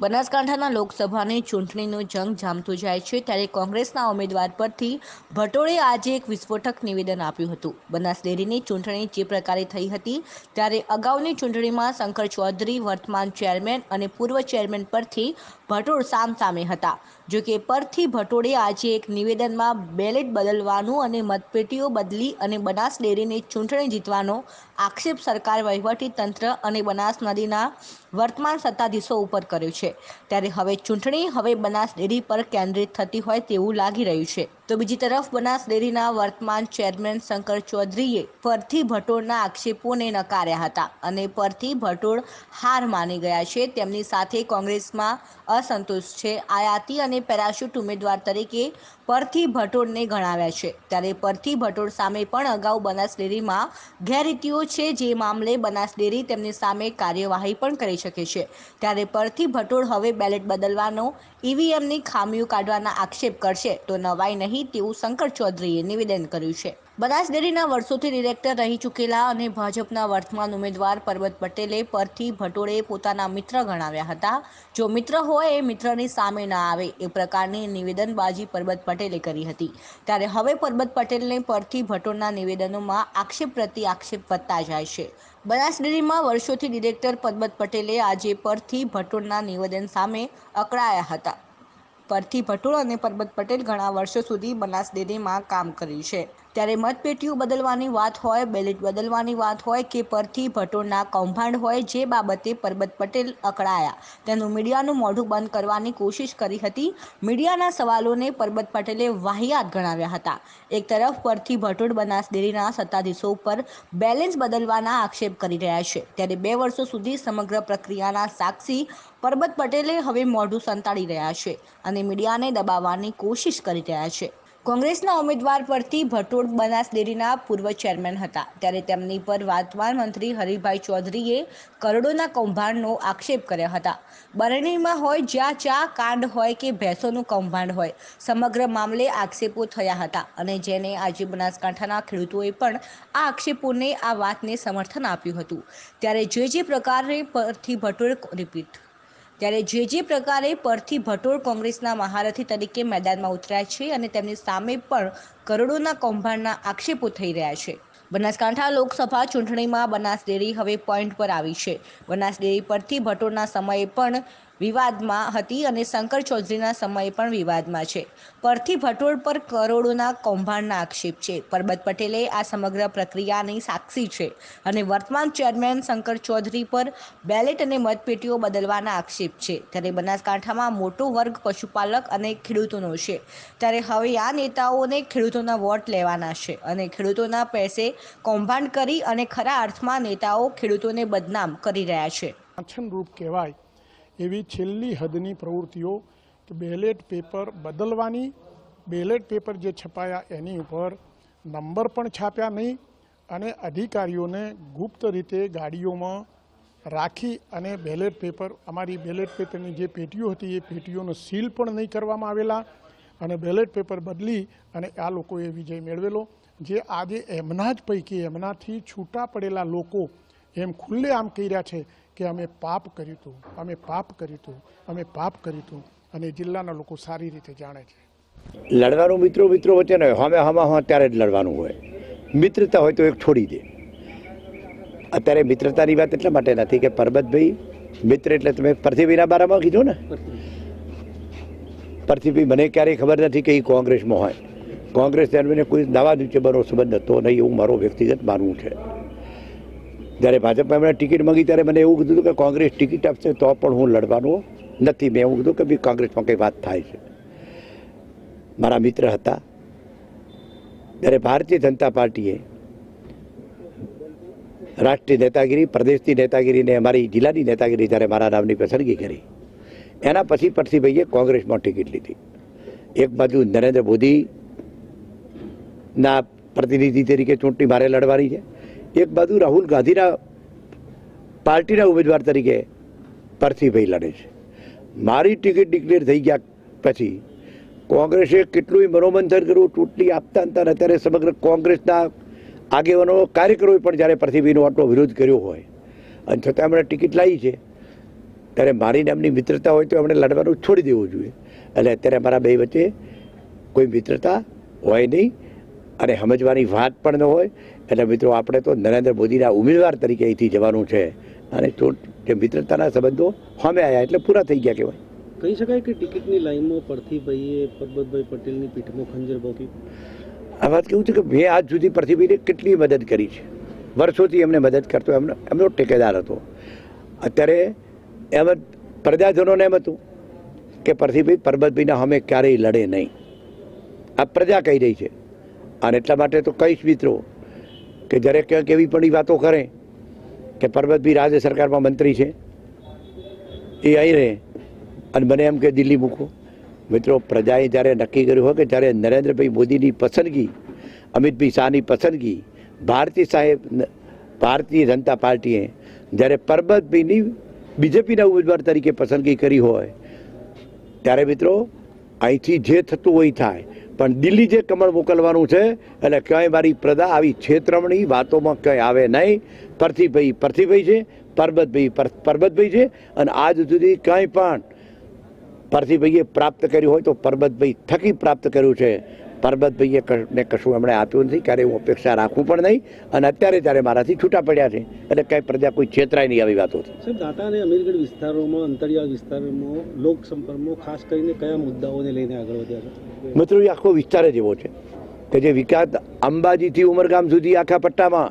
બનાસકાંઠાના લોકસભાની ચૂંટણીનો જંગ જામતો જાય છે ત્યારે કોંગ્રેસના ઉમેદવાર પરથી ભટોળે આજે એક વિસ્ફોટક નિવેદન આપ્યું હતું. બનાસ ડેરીની ચૂંટણી જે પ્રકારે થઈ હતી ત્યારે અગાઉની ચૂંટણીમાં શંકર ચૌધરી, વર્તમાન ચેરમેન અને પૂર્વ ચેરમેન પરથી ભટોળ સામસામે હતા. જો કે પરથી ભટોળે આજે એક નિવેદનમાં બેલેટ બદલવાનું અને મતપેટીઓ બદલી અને બનાસ ડેરીની ચૂંટણી જીતવાનો આક્ષેપ સરકાર વહીવટી તંત્ર અને બનાસ નદીના વર્તમાન સત્તાધીશો ઉપર કર્યું છે. ત્યારે હવે ચૂંટણી હવે બનાસ ડેરી પર કેન્દ્રિત થતી હોય તેવું લાગી રહ્યું છે. તો બીજી તરફ બનાસ ડેરીના વર્તમાન ચેરમેન શંકર ચૌધરીએ પરથી ભટોળના આક્ષેપોને નકાર્યા હતા અને પરથી ભટોળ હાર માની ગયા છે. તેમની સાથે કોંગ્રેસમાં અસંતોષ છે. આયાતી અને પેરાશૂટ ઉમેદવાર તરીકે પરથી ભટોળને ગણાવ્યા છે. ત્યારે પરથી ભટોળ સામે પણ અગાઉ બનાસ ડેરીમાં ગેરરીતિઓ છે જે મામલે બનાસ ડેરી તેમની સામે કાર્યવાહી પણ કરી શકે છે. ત્યારે પરથી ભટોળ હવે બેલેટ બદલવાનો ઈવીએમની ખામીઓ કાઢવાના આક્ષેપ કરશે. તો નવાઈ નહીં તેવું શંકર ચૌધરીએ નિવેદન કર્યું છે. બનાસ ડેરીના વર્ષોથી ડિરેક્ટર રહી ચૂકેલા અને ભાજપના વર્તમાન ઉમેદવાર પરબત પટેલે પરથી ભટોળે પોતાના મિત્ર ગણાવ્યા હતા. જો મિત્ર હોય, એ મિત્રની સામે ના આવે એ પ્રકારની નિવેદનબાજી પરબત પટેલે કરી હતી. ત્યારે હવે પરબત પટેલને પરથી ભટોળના નિવેદનોમાં આક્ષેપ પ્રતિ આક્ષેપ વધતા જાય છે. બનાસ ડેરીમાં વર્ષોથી ડિરેક્ટર પરબત પટેલે આજે પરથી ભટોળના નિવેદન સામે અકળાયા હતા. પરથી ભટોળ અને પરબત પટેલ ઘણા વર્ષો સુધી બનાસ ડેરીમાં કામ કર્યું છે. ત્યારે મતપેટીઓ બદલવાની વાત હોય, બેલેટ બદલવાની વાત હોય કે પરથી ભટોળના કૌભાંડ હોય જે બાબતે પરબત પટેલ અકળાયા. તેનું મીડિયાનું મોઢું બંધ કરવાની કોશિશ કરી હતી. મીડિયાના સવાલોને પરબત પટેલે વાહિયાત ગણાવ્યા હતા. એક તરફ પરથી ભટોળ બનાસ ડેરીના સત્તાધીશો ઉપર બેલેન્સ બદલવાના આક્ષેપ કરી રહ્યા છે. ત્યારે બે વર્ષો સુધી સમગ્ર પ્રક્રિયાના સાક્ષી પરબત પટેલે હવે મોઢું સંતાડી રહ્યા છે અને મીડિયાને દબાવવાની કોશિશ કરી રહ્યા છે. કોંગ્રેસના ઉમેદવાર પરથી ભટોળ બનાસ ડેરીના પૂર્વ ચેરમેન હતા. ત્યારે તેમની પર વર્તમાન મંત્રી હરિભાઈ ચૌધરીએ કરોડોના કૌભાંડનો આક્ષેપ કર્યા હતા. બરણીમાં હોય જ્યાં ચા કાંડ હોય કે ભેંસોનું કૌભાંડ હોય, સમગ્ર મામલે આક્ષેપો થયા હતા અને જેને આજે બનાસકાંઠાના ખેડૂતોએ પણ આ આક્ષેપોને, આ વાતને સમર્થન આપ્યું હતું. ત્યારે જે જે પ્રકારે પરથી ભટોળ રિપીટ ત્યારે જે જે પ્રકારે પરથી ભટોળ કોંગ્રેસના મહારથી તરીકે મેદાનમાં ઉતર્યા છે અને તેમની સામે પણ કરોડોના કૌભાંડના આક્ષેપો થઈ રહ્યા છે. બનાસકાંઠા લોકસભા ચૂંટણીમાં બનાસ ડેરી હવે પોઈન્ટ પર આવી છે. બનાસ ડેરી પરથી ભટોળના સમયે પણ વિવાદમાં હતી અને શંકર ચૌધરીના સમયે પણ વિવાદમાં છે. પરથી ભટોળ પર કરોડોના કૌભાંડના આક્ષેપ છે. પરબત પટેલે આ સમગ્ર પ્રક્રિયાની સાક્ષી છે અને વર્તમાન ચેરમેન શંકર ચૌધરી પર બેલેટ અને મતપેટીઓ બદલવાના આક્ષેપ છે. ત્યારે બનાસકાંઠામાં મોટો વર્ગ પશુપાલક અને ખેડૂતોનો છે. ત્યારે હવે આ નેતાઓને ખેડૂતોના વોટ લેવાના છે અને ખેડૂતોના પૈસે કૌભાંડ કરી અને ખરા અર્થમાં નેતાઓ ખેડૂતોને બદનામ કરી રહ્યા છે. રૂપ કહેવાય એવી છેલ્લી હદની પ્રવૃત્તિઓ કે બેલેટ પેપર બદલવાની. બેલેટ પેપર જે છપાયા એની ઉપર નંબર પણ છાપ્યા નહીં અને અધિકારીઓને ગુપ્ત રીતે ગાડીઓમાં રાખી અને બેલેટ પેપર, અમારી બેલેટ પેપરની જે પેટીઓ હતી એ પેટીઓનો સીલ પણ નહીં કરવામાં આવેલા અને બેલેટ પેપર બદલી અને આ લોકોએ વિજય મેળવેલો. જે આજે એમના જ પૈકી એમનાથી છૂટા પડેલા લોકો એમ ખુલ્લે આમ કહી રહ્યા છે કે અમે પાપ કર્યું હતું, અમે પાપ કર્યું હતું, અમે પાપ કર્યું હતું અને જિલ્લાના લોકો સારી રીતે જાણે છે. લડવાનું મિત્રો મિત્રો વચ્ચે ન હોય હમે હમા ત્યારે જ લડવાનું હોય. મિત્રતા હોય તો એક છોડી દે. અત્યારે મિત્રતાની વાત એટલા માટે નથી કે પરબતભાઈ, મિત્ર એટલે તમે પૃથ્વીના બારામાં કીધું ને? પૃથ્વી મને ક્યારેય ખબર નથી કે એ કોંગ્રેસમાં હોય. કોંગ્રેસ જન્મીને કોઈ દાવા નીચેનો સંબંધ હતો નહીં એવું મારો વ્યક્તિગત માનવું છે. જ્યારે ભાજપમાં એમણે ટિકિટ માગી ત્યારે મને એવું કીધું કે કોંગ્રેસ ટિકિટ આપશે તો પણ હું લડવાનું નથી. મેં એવું કીધું કે ભાઈ કોંગ્રેસમાં કંઈ વાત થાય છે. મારા મિત્ર હતા. ત્યારે ભારતીય જનતા પાર્ટીએ રાષ્ટ્રીય નેતાગીરી, પ્રદેશની નેતાગીરીને અમારી જિલ્લાની નેતાગીરી જ્યારે મારા નામની પસંદગી કરી. એના પછી પરથીભાઈએ કોંગ્રેસમાં ટિકિટ લીધી. એક બાજુ નરેન્દ્ર મોદીના પ્રતિનિધિ તરીકે ચૂંટણી મારે લડવાની છે. એક બાજુ રાહુલ ગાંધીના પાર્ટીના ઉમેદવાર તરીકે પરથીભાઈ લડે છે. મારી ટિકિટ ડિક્લેર થઈ ગયા પછી કોંગ્રેસે કેટલું મનોમંથન કર્યું, ચૂંટણી આપતા હતા અત્યારે સમગ્ર કોંગ્રેસના આગેવાનો, કાર્યકરોએ પણ જ્યારે પરથીભાઈનો આટલો વિરોધ કર્યો હોય અને છતાં એમણે ટિકિટ લાવી છે, ત્યારે મારી નામની મિત્રતા હોય તો એમણે લડવાનું છોડી દેવું જોઈએ. એટલે અત્યારે અમારા બે વચ્ચે કોઈ મિત્રતા હોય નહીં અને સમજવાની વાત પણ ન હોય. એટલે મિત્રો આપણે તો નરેન્દ્ર મોદીના ઉમેદવાર તરીકે અહીંથી જવાનું છે. અને તો જે મિત્રતાના સંબંધો સામે આવ્યા એટલે પૂરા થઈ ગયા કહેવાય. કહી શકાય કે ટિકિટની લાઈનમાં પરથીભાઈએ પરબતભાઈ પટેલની પીઠમાં ખંજર ભોગ્યું આ વાત કેવું છે કે મેં આજ સુધી પરથીભાઈને કેટલી મદદ કરી છે. વર્ષોથી એમને મદદ કરતો એમનો એમનો ટેકેદાર હતો. અત્યારે એમ પ્રજાજનોને એમ હતું કે પરથીભાઈ પરબતભાઈના અમે ક્યારેય લડે નહીં. આ પ્રજા કહી રહી છે. અને એટલા માટે તો કહીશ મિત્રો કે જ્યારે ક્યાંક એવી પણ વાતો કરે કે પરબતભાઈ રાજ્ય સરકારમાં મંત્રી છે, એ અહીં રહે અને મને એમ કે દિલ્હી મૂકો. મિત્રો, પ્રજાએ જ્યારે નક્કી કર્યું હોય કે જ્યારે નરેન્દ્રભાઈ મોદીની પસંદગી, અમિતભાઈ શાહની પસંદગી, ભારતીય સાહેબ, ભારતીય જનતા પાર્ટીએ જ્યારે પરબતભાઈની બીજેપીના ઉમેદવાર તરીકે પસંદગી કરી હોય, ત્યારે મિત્રો, અહીંથી જે થતું હોય થાય. પણ દિલ્હી જે કમળ મોકલવાનું છે, એટલે ક્યાંય મારી પ્રદા આવી છેતરમણી વાતોમાં કંઈ આવે નહીં. પરથીભાઈ પરથીભાઈ છે, પરબતભાઈ, પર- પરબતભાઈ છે, અને આજ સુધી કંઈ પણ પરથીભાઈએ પ્રાપ્ત કર્યું હોય તો પરબતભાઈ થકી પ્રાપ્ત કર્યું છે. પરબતભાઈએ ને કશું એમણે આપ્યું નથી ક્યારે હું અપેક્ષા રાખું પણ નહીં. અને અત્યારે ત્યારે મારાથી છૂટા પડ્યા છે એટલે કંઈ પ્રજા કોઈ છેતરાય નહીં આવી વાતોથી સાહેબ દાતા અને અમીરગઢ વિસ્તારોમાં અંતરિયાળ વિસ્તારોમાં લોક સંપર્કમાં ખાસ કરીને કયા મુદ્દાઓને લઈને આગળ વધ્યા છે? મિત્રો એ આખો વિસ્તાર જ એવો છે કે જે વિકાસ અંબાજીથી ઉમરગામ સુધી આખા પટ્ટામાં.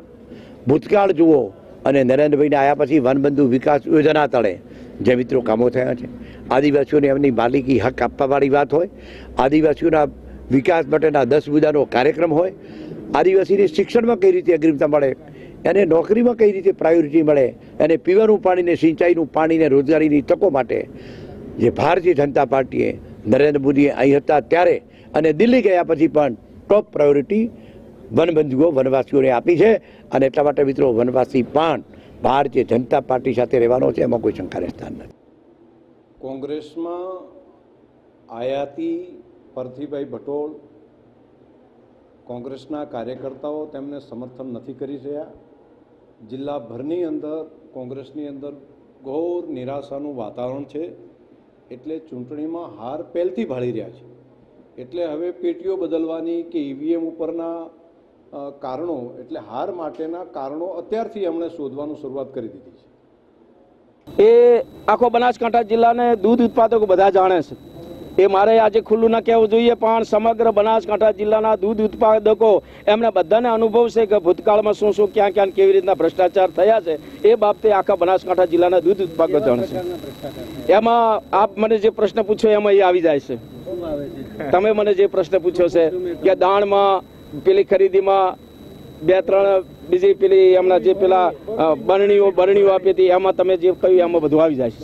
ભૂતકાળ જુઓ અને નરેન્દ્રભાઈને આવ્યા પછી વનબંધુ વિકાસ યોજના તળે જે મિત્રો કામો થયા છે. આદિવાસીઓને એમની માલિકી હક આપવાવાળી વાત હોય. આદિવાસીઓના વિકાસ માટેના દસ મુદ્દાનો કાર્યક્રમ હોય, આદિવાસીને શિક્ષણમાં કઈ રીતે અગ્રિમતા મળે, એને નોકરીમાં કઈ રીતે પ્રાયોરિટી મળે, એને પીવાનું પાણીને સિંચાઈનું પાણીને રોજગારીની તકો માટે જે ભારતીય જનતા પાર્ટીએ નરેન્દ્ર મોદીએ અહીં હતા ત્યારે અને દિલ્હી ગયા પછી પણ ટોપ પ્રાયોરિટી વનબંધુઓ, વનવાસીઓને આપી છે. અને એટલા માટે મિત્રો, વનવાસી પણ ભારતીય જનતા પાર્ટી સાથે રહેવાનો છે, એમાં કોઈ શંકાને સ્થાન નથી. કોંગ્રેસમાં આયાતી પરથીભાઈ ભટોળ કોંગ્રેસના કાર્યકર્તાઓ તેમને સમર્થન નથી કરી રહ્યા. જિલ્લાભરની અંદર, કોંગ્રેસની અંદર ઘોર નિરાશાનું વાતાવરણ છે. એટલે ચૂંટણીમાં હાર પહેલથી ભાળી રહ્યા છે. એટલે હવે પેટીઓ બદલવાની કે ઈવીએમ ઉપરના કારણો, એટલે હાર માટેના કારણો અત્યારથી એમણે શોધવાનું શરૂઆત કરી દીધી છે. એ આખો બનાસકાંઠા જિલ્લાને દૂધ ઉત્પાદકો બધા જાણે છે. એ મારે આજે ખુલ્લું ન કહેવું જોઈએ, પણ સમગ્ર બનાસકાંઠા જિલ્લાના દૂધ ઉત્પાદકો એમને બધાને અનુભવ છે કે ભૂતકાળમાં શું શું, ક્યાં ક્યાં કેવી રીતના ભ્રષ્ટાચાર થયા છે, એ બાબતે આખા બનાસકાંઠા જિલ્લાના દૂધ ઉત્પાદકો જાણશે એમાં આપ મને જે પ્રશ્ન પૂછ્યો એમાં એ આવી જાય છે. તમે મને જે પ્રશ્ન પૂછ્યો છે કે દાણમાં પેલી ખરીદીમાં બે ત્રણ, બીજી પેલી એમના જે પેલા બરણીઓ બરણીઓ આપી હતી, એમાં તમે જે કહ્યું એમાં બધું આવી જાય છે.